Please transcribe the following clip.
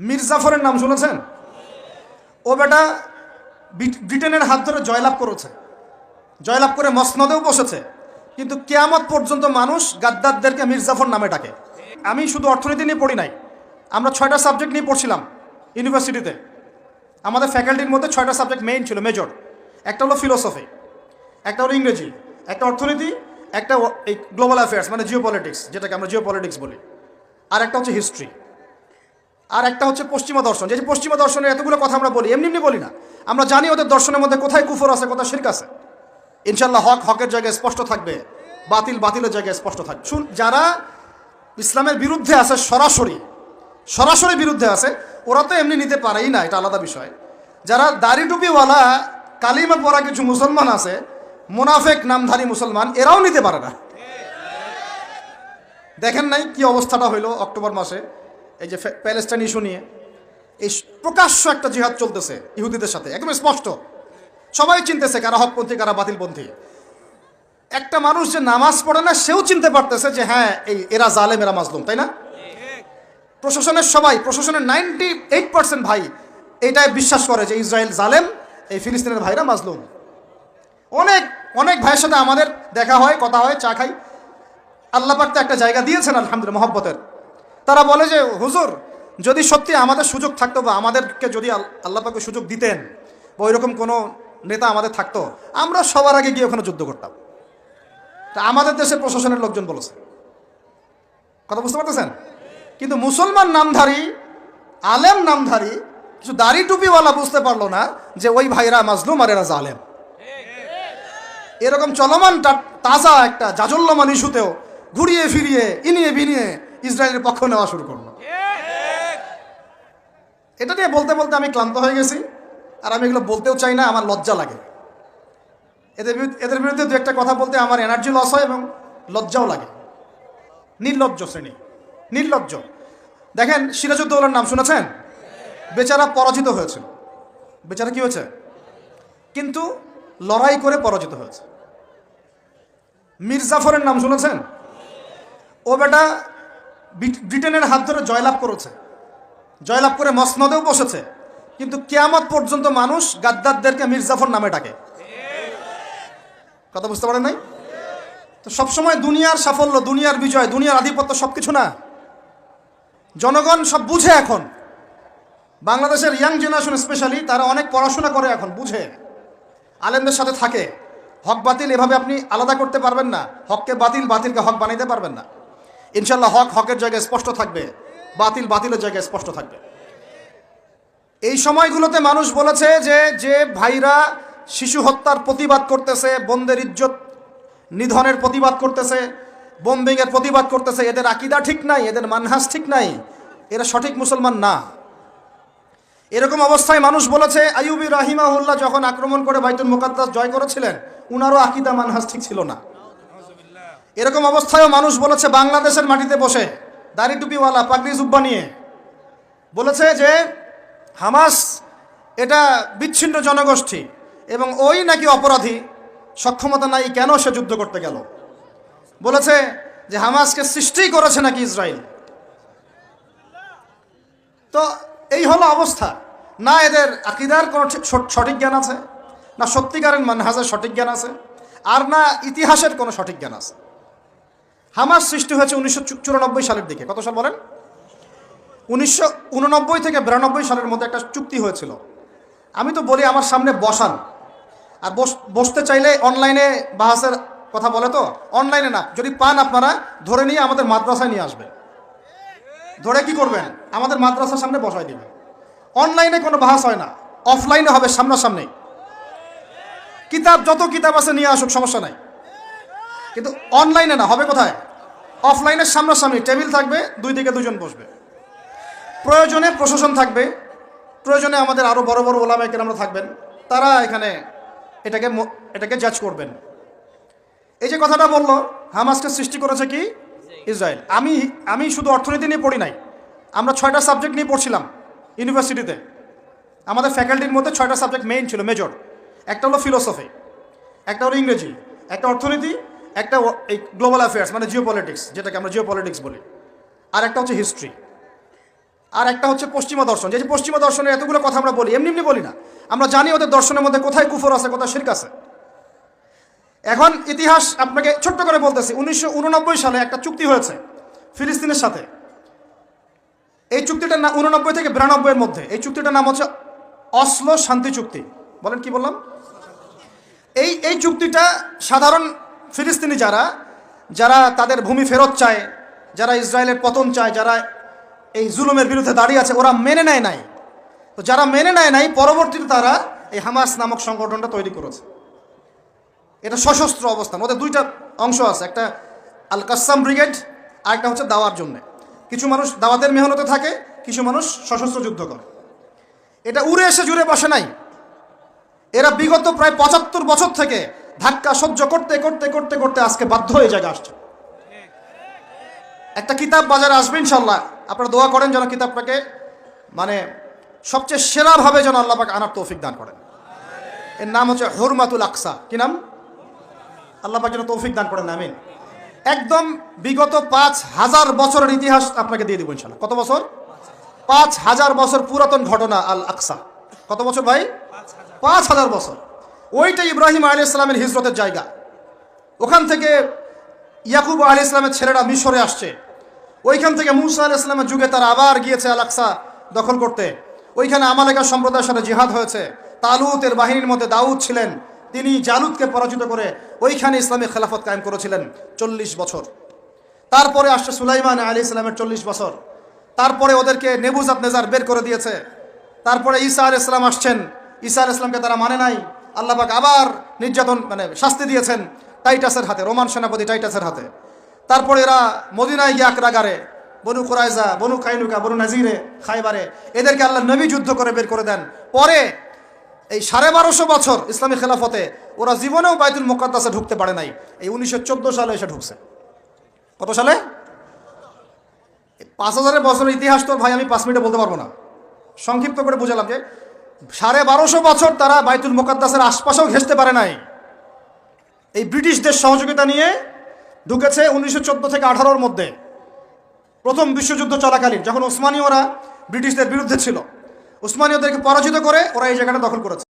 মীর জাফরের নাম শুনেছেন? ও বেটা ব্রিটেনের হাত ধরে জয়লাভ করেছে। জয়লাভ করে মসনদেও বসেছে। কিন্তু কেয়ামত পর্যন্ত মানুষ গাদ্দারদেরকে মীর জাফর নামে ডাকে। আমি শুধু অর্থনীতি নিয়ে পড়ি নাই। আমরা ছয়টা সাবজেক্ট নিয়ে পড়ছিলাম ইউনিভার্সিটিতে। আমাদের ফ্যাকাল্টির মধ্যে ছয়টা সাবজেক্ট মেইন ছিল মেজর একটা হলো ফিলোসফি একটা হলো ইংরেজি, একটা অর্থনীতি, একটা এই গ্লোবাল অ্যাফেয়ার্স মানে জিও পলিটিক্স যেটাকে আমরা জিও পলিটিক্স বলি। আর একটা হচ্ছে হিস্ট্রি আর একটা হচ্ছে পশ্চিমা দর্শন। যে পশ্চিমা দর্শনের এতগুলো কথা আমরা বলি, এমনি এমনি বলি না। আমরা জানি ওদের দর্শনের মধ্যে কোথায় কুফর আছে, কোথায় শির্ক আছে। ইনশাল্লাহ হক হকের জায়গায় স্পষ্ট থাকবে, বাতিল বাতিলের জায়গায় স্পষ্ট থাকবে। শুন, যারা ইসলামের বিরুদ্ধে আছে সরাসরি সরাসরি বিরুদ্ধে আছে, ওরা তো এমনি নিতে পারেই না, এটা আলাদা বিষয়। যারা দাড়ি টুপিওয়ালা, কালিমা পরা কিছু মুসলমান আছে, মোনাফেক, নামধারী মুসলমান, এরাও নিতে পারে না। দেখেন নাই কি অবস্থাটা হইল অক্টোবর মাসে। এই যে প্যালেস্টাইন ইস্যু নিয়ে এই প্রকাশ্য একটা জিহাদ চলতেছে ইহুদিদের সাথে, একদম স্পষ্ট। সবাই চিনতেছে কারা হকপন্থী, কারা বাতিলপন্থী। একটা মানুষ যে নামাজ পড়ে না, সেও চিনতে পারতেছে যে হ্যাঁ এই এরা জালেম এরা মাজলুম, তাই না? প্রশাসনের সবাই, প্রশাসনের নাইনটি এইট পার্সেন্ট ভাই এটাই বিশ্বাস করে যে ইসরায়েল জালেম, এই ফিলিস্তিনের ভাইরা মাজলুম। অনেক অনেক ভাইয়ের সাথে আমাদের দেখা হয়, কথা হয়, চা খাই। আল্লাহ পাক তো একটা জায়গা দিয়েছেন, আলহামদুলিল্লাহ, মহব্বতের। তারা বলে যে, হুজুর, যদি সত্যি আমাদের সুযোগ থাকতো বা আমাদেরকে যদি আল- আল্লাহ পাকে সুযোগ দিতেন বা ওইরকম কোনো নেতা আমাদের থাকতো, আমরা সবার আগে গিয়ে ওখানে যুদ্ধ করতাম। তা আমাদের দেশের প্রশাসনের লোকজন বলেছে। কথা বুঝতে পারতেছেন? কিন্তু মুসলমান নামধারী, আলেম নামধারী, কিছু দাড়ি টুপিওয়ালা বুঝতে পারল না যে ওই ভাইরা মাজলুম আর এরা জালেম। এরকম চলমান তাজা একটা জাজল্যমান ইস্যুতেও ঘুরিয়ে ফিরিয়ে, ইনিয়ে বিনিয়ে ইসরায়েলের পক্ষ নেওয়া শুরু করল। এটা নিয়ে বলতে বলতে আমি ক্লান্ত হয়ে গেছি, আর আমি এগুলো বলতেও চাই না, আমার লজ্জা লাগে। এদের এদের বিরুদ্ধে দু একটা কথা বলতে আমার এনার্জি লস হয় এবং লজ্জাও লাগে। নির্লজ্জ শ্রেণি। নির্লজ্জ। দেখেন, সিরাজউদ্দৌলার নাম শুনেছেন? বেচারা পরাজিত হয়েছিল বেচারা কি হয়েছে? কিন্তু লড়াই করে পরাজিত হয়েছে। মীর জাফরের নাম শুনেছেন? ও বেটা ব্রিটেনের হাত ধরে জয়লাভ করেছে। জয়লাভ করে মসনদেও বসেছে। কিন্তু কেয়ামত পর্যন্ত মানুষ গাদ্দারদেরকে মীর জাফর নামে ডাকে। কথা বুঝতে পারেন নাই? তো সবসময় দুনিয়ার সাফল্য, দুনিয়ার বিজয়, দুনিয়ার আধিপত্য সব কিছু না। জনগণ সব বুঝে এখন। বাংলাদেশের ইয়াং জেনারেশন স্পেশালি তারা অনেক পড়াশোনা করে এখন, বুঝে। আলেমদের সাথে থাকে। হক বাতিল এভাবে আপনি আলাদা করতে পারবেন না। হককে বাতিল, বাতিলকে হক বানাইতে পারবেন না। ইনশাল্লাহ হক, হকের জায়গায় স্পষ্ট থাকবে, বাতিল, বাতিলের জায়গায় স্পষ্ট থাকবে। এই সময়গুলোতে মানুষ বলেছে যে যে ভাইরা শিশু হত্যার প্রতিবাদ করতেছে, বন্দের ইজ্জত নিধনের প্রতিবাদ করতেছে বোম্বিংয়ের প্রতিবাদ করতেছে, এদের আকিদা ঠিক নাই, এদের মানহাস ঠিক নাই, এরা সঠিক মুসলমান না। এরকম অবস্থায় মানুষ বলেছে, আইয়ুবি রাহিমাহুল্লাহ যখন আক্রমণ করে বাইতুল মুকাদ্দাস জয় করেছিলেন, উনারও আকিদা মানহাস ঠিক ছিল না। এরকম অবস্থায়ও মানুষ বলেছে বাংলাদেশের মাটিতে বসে, দাড়ি টুপিওয়ালা, পাগড়ি জুব্বা নিয়ে। বলেছে যে হামাস এটা বিচ্ছিন্ন জনগোষ্ঠী এবং ওই নাকি অপরাধী, সক্ষমতা নাই কেন সে যুদ্ধ করতে গেল? বলেছে যে হামাসকে সৃষ্টি করেছে নাকি ইসরায়েল। তো এই হলো অবস্থা। না এদের আকিদার কোনো ঠিক- সঠ- সঠিক জ্ঞান আছে, না সত্যিকারের মানহাজের সঠিক জ্ঞান আছে, আর না ইতিহাসের কোনো সঠিক জ্ঞান আছে। হামাস সৃষ্টি হয়েছে উনিশশো চুরানব্বই সালের দিকে। কত সাল বলেন? উনিশশো উননব্বই থেকে বিরানব্বই সালের মধ্যে একটা চুক্তি হয়েছিল। আমি তো বলি আমার সামনে বসান। আর বস- বসতে চাইলে অনলাইনে বাহাসের কথা বলে তো? অনলাইনে না। যদি পান আপনারা, ধরে নিয়ে আমাদের মাদ্রাসায় নিয়ে আসবেন। ধরে কি করবেন? আমাদের মাদ্রাসার সামনে বসাই দিবেন। অনলাইনে কোনো বাহাস হয় না। অফলাইনে হবে সামনাসামনি। কিতাব যত কিতাব আছে নিয়ে আসুক, সমস্যা নাই। কিন্তু অনলাইনে না, হবে কোথায়? অফলাইনের সামনাসামনি টেবিল থাকবে, দুই দিকে দুজন বসবে। প্রয়োজনে প্রশাসন থাকবে, প্রয়োজনে আমাদের আরও বড় বড় ওলামাইকের আমরা থাকবেন, তারা এখানে এটাকে এটাকে জাজ করবেন। এই যে কথাটা বলল, হামাসকে সৃষ্টি করেছে কি? ইসরায়েল। আমি আমি শুধু অর্থনীতি নিয়ে পড়ি নাই, আমরা ছয়টা সাবজেক্ট নিয়ে পড়ছিলাম ইউনিভার্সিটিতে আমাদের ফ্যাকাল্টির মধ্যে ছয়টা সাবজেক্ট মেইন ছিল মেজর একটা হলো ফিলোসফি একটা হলো ইংরেজি, একটা অর্থনীতি একটা এই গ্লোবাল অ্যাফেয়ার্স মানে জিও পলিটিক্স যেটাকে আমরা জিও পলিটিক্স বলি। আর একটা হচ্ছে হিস্ট্রি আর একটা হচ্ছে পশ্চিমা দর্শন। যে পশ্চিমা দর্শনের এতগুলো কথা আমরা বলি, এমনি এমনি বলি না। আমরা জানি ওদের দর্শনের মধ্যে কোথায় কুফর আছে, কোথায় শির্ক আছে। এখন ইতিহাস আপনাকে ছোট্ট করে বলতেছি, উনিশশো উননব্বই সালে একটা চুক্তি হয়েছে ফিলিস্তিনের সাথে। এই চুক্তিটার নাম উননব্বই থেকে বিরানব্বইয়ের মধ্যে। এই চুক্তিটার নাম হচ্ছে অসলো শান্তি চুক্তি। বলেন কি বললাম? এই এই চুক্তিটা সাধারণ ফিলিস্তিনি যারা যারা তাদের ভূমি ফেরত চায়, যারা ইসরায়েলের পতন চায়, যারা এই জুলুমের বিরুদ্ধে দাঁড়িয়ে আছে, ওরা মেনে নেয় নাই। তো যারা মেনে নেয় নাই, পরবর্তীতে তারা এই হামাস নামক সংগঠনটা তৈরি করেছে। এটা সশস্ত্র অবস্থান। ওদের দুইটা অংশ আছে, একটা আল কাসাম ব্রিগেড, আর একটা হচ্ছে দাওয়ার জন্যে। কিছু মানুষ দাওয়াতের মেহনতে থাকে, কিছু মানুষ সশস্ত্র যুদ্ধ করে। এটা উড়ে এসে জুড়ে বসে নাই। এরা বিগত প্রায় পঁচাত্তর বছর থেকে ধাক্কা সহ্য করতে করতে করতে করতে আজকে বাধ্য হয়ে জায়গা আসছে। একটা কিতাব বাজারে আসবে ইনশাল্লাহ আপনারা দোয়া করেন যেন কিতাবটাকে মানে সবচেয়ে সেরাভাবে যেন আল্লাহ পাক আনার তৌফিক দান করেন। এর নাম হচ্ছে হরমাতুল আকসা। কি নাম? আল্লাহ পাক যেন তৌফিক দান করেন, আমিন। একদম বিগত পাঁচ হাজার বছরের ইতিহাস আপনাকে দিয়ে দিব ইনশাল্লাহ কত বছর? পাঁচ হাজার বছর পুরাতন ঘটনা আল আকসা। কত বছর ভাই? পাঁচ হাজার বছর। ওইটা ইব্রাহিম আলী ইসলামের হিজরতের জায়গা। ওখান থেকে ইয়াকুব আলী ইসলামের ছেলেরা মিশরে আসছে। ওইখান থেকে মুসা আলী ইসলামের যুগে তারা আবার গিয়েছে আল আকসা দখল করতে। ওইখানে আমালেকা সম্প্রদায়ের সাথে জিহাদ হয়েছে। তালুতের বাহিনীর মধ্যে দাউদ ছিলেন। তিনি জালুদকে পরাজিত করে ওইখানে ইসলামী খেলাফত কায়েম করেছিলেন চল্লিশ বছর। তারপরে আসছে সুলাইমান আলী ইসলামের চল্লিশ বছর। তারপরে ওদেরকে নেবুজাত নেজার বের করে দিয়েছে। তারপরে ঈসা আল ইসলাম আসছেন। ঈসা আল ইসলামকে তারা মানে নাই। আল্লাহবাক আবার নির্যাতন মানে শাস্তি দিয়েছেন টাইটাসের হাতে, রোমান সেনাপতি টাইটাসের হাতে। তারপরে এরা মদিনায় গিয়ে আকরাগারে, বনু কোরাইজা, বনু কাইনুকা, বনু নাজিরে, খাইবারে, এদেরকে আল্লাহ নবী যুদ্ধ করে বের করে দেন। পরে এই সাড়ে বারোশো বছর ইসলামী খেলাফতে ওরা জীবনেও বাইতুল মোকাদ্দাসে ঢুকতে পারে নাই। এই উনিশশো চোদ্দ সালে এসে ঢুকছে। কত সালে? পাঁচ হাজারের বছরের ইতিহাস তো ভাই আমি পাঁচ মিনিটে বলতে পারব না। সংক্ষিপ্ত করে বুঝালাম যে সাড়ে বারোশো বছর তারা বাইতুল মোকাদ্দাসের আশপাশেও ঘেসতে পারে নাই। এই ব্রিটিশদের সহযোগিতা নিয়ে ঢুকেছে উনিশশো চোদ্দ থেকে আঠারোর মধ্যে প্রথম বিশ্বযুদ্ধ চলাকালীন, যখন ওসমানীয়রা ব্রিটিশদের বিরুদ্ধে ছিল। উসমানীয়দেরকে পরাজিত করে ওরা এই জায়গাটা দখল করেছে।